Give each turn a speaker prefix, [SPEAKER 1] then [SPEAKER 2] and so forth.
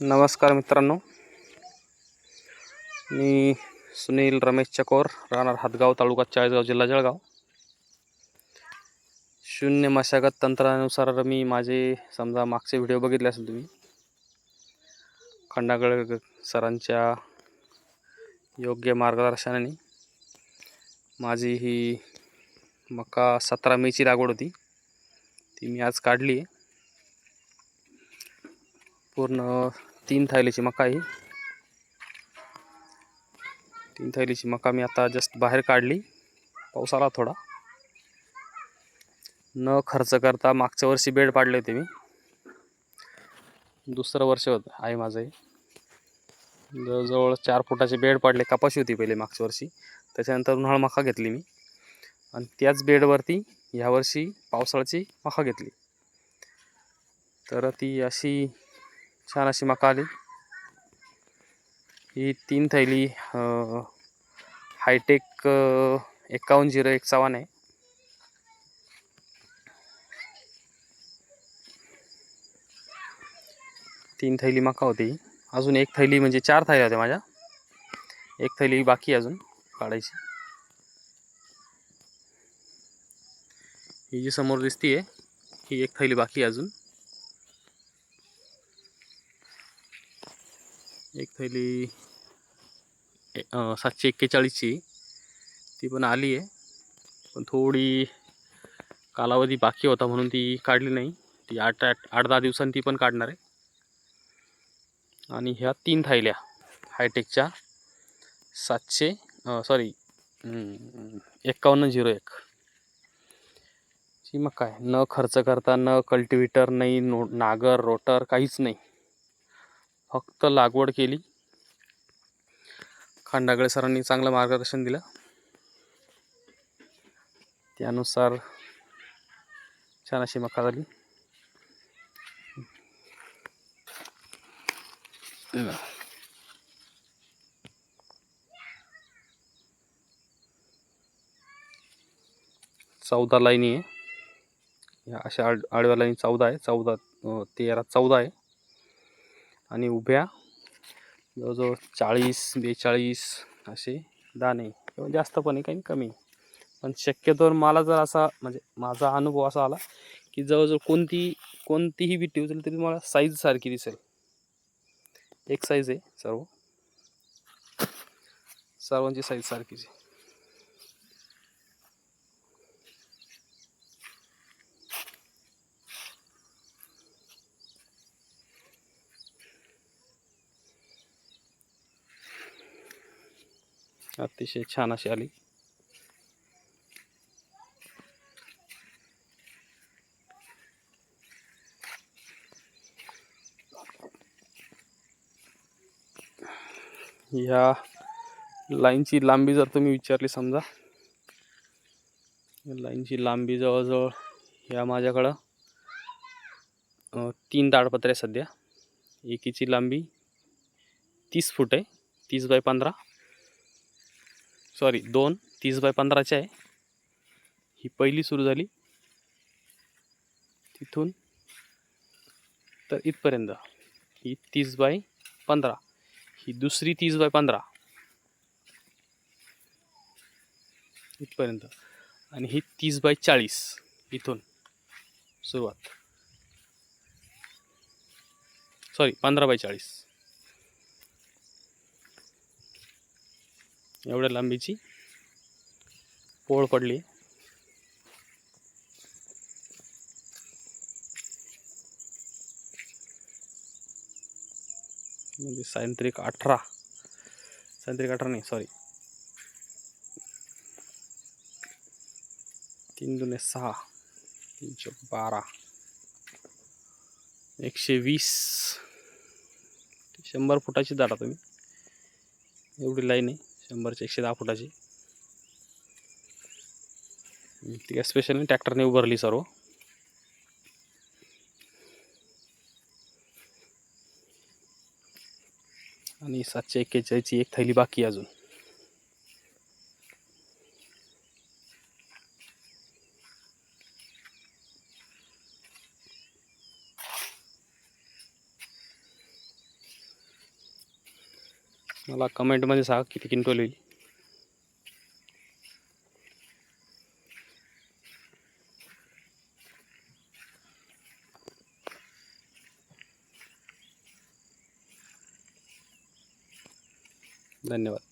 [SPEAKER 1] नमस्कार मित्रांनो. मी सुनील रमेश चकोर राहणार हातगाव तालुका चाळीसगाव जिल्हा जळगाव. शून्य मशागत तंत्रानुसार मी माझे समजा मागचे व्हिडिओ बघितले असेल तुम्ही. खंडागळ सरांच्या योग्य मार्गदर्शनाने माझी ही मका सतरा मेची लागवड होती. ती मी आज काढली आहे पूर्ण तीन थैलीची मका आहे. तीन थैलीची मका मी आता जस्ट बाहेर काढली. पाऊस आला थोडा. न खर्च करता मागच्या वर्षी बेड पाडले होते मी. दुसरं वर्ष होतं. आहे माझं जवळजवळ चार फुटाचे बेड पाडले. कपाशी होती पहिले मागच्या वर्षी. त्याच्यानंतर उन्हाळ मका घेतली मी. आणि त्याच बेडवरती ह्यावर्षी पावसाळ्याची मका घेतली. तर ती अशी छान अशी मका आली ही तीन थैली हायटेक एकावन्न झिरो एक चव्हाण आहे. तीन थैली मका होती. अजून एक थैली म्हणजे चार थैल्या होत्या माझ्या. एक थैली बाकी आहे अजून काढायची. ही जी समोर दिसती आहे ही एक थैली बाकी अजून. एक थैली सातशे एक्केचाळीसची. ती पण आली आहे. पण थोडी कालावधी बाकी होता म्हणून ती काढली नाही. ती आठ आठ आठ दहा दिवसांनी ती पण काढणार आहे. आणि ह्या तीन थैल्या हायटेकच्या सातशे सॉरी एक्कावन्न झिरो एक. ची मग काय? न खर्च करता न कल्टिवेटर नाही नो नागर रोटर काहीच नाही. फक्त लागवड केली. खांडागळे सरांनी चांगलं मार्गदर्शन दिलं. त्यानुसार छान अशी मका झाली. चौदा लाईनी आहे. या अशा आड आडव्या लाईनी चौदा आहे. चौदा तेरा चौदा आहे. आणि उभ्या. जवळजवळ चाळीस बेचाळीस असे दाणे. किंवा जास्त पण आहे काही कमी. आहे. पण शक्यतोवर मला जर असा म्हणजे माझा अनुभव असा आला की जवळजवळ कोणती कोणतीही विटी उचलली तरी मला साईज सारखी दिसेल. एक साईज आहे सर्व. सर्वांची साईज सारखीच आहे. अतिशय छान अशी आली. ह्या लाईनची लांबी जर तुम्ही विचारली समजा लाईनची लांबी जवळजवळ ह्या माझ्याकडं तीन ताडपत्रे सध्या. एकीची लांबी तीस फूट आहे तीस बाय पंधरा. सॉरी दोन तीस बाय पंधराची आहे. ही पहिली सुरू झाली. तिथून तर इथपर्यंत ही तीस बाय पंधरा. ही दुसरी तीस बाय पंधरा. इथपर्यंत. आणि ही तीस बाय चाळीस इथून सुरुवात. सॉरी पंधरा बाय चाळीस. एवढ्या लांबीची. पोळ पडली. म्हणजे सायंत्रिक अठरा. सायंत्रिक अठरा नाही सॉरी तीन दुने सहा. तीनशे बारा. एकशे वीस. शंभर फुटाची झाडा तुम्ही. एवढी लाईन आहे. शंभरचे एकशे दहा फुटाची. ती काय स्पेशली ट्रॅक्टरने उभारली सर्व. आणि सातशे एक्केचाळीसची एक थैली बाकी अजून. मला कमेंटमध्ये सांगा किती क्विंटल होईल धन्यवाद.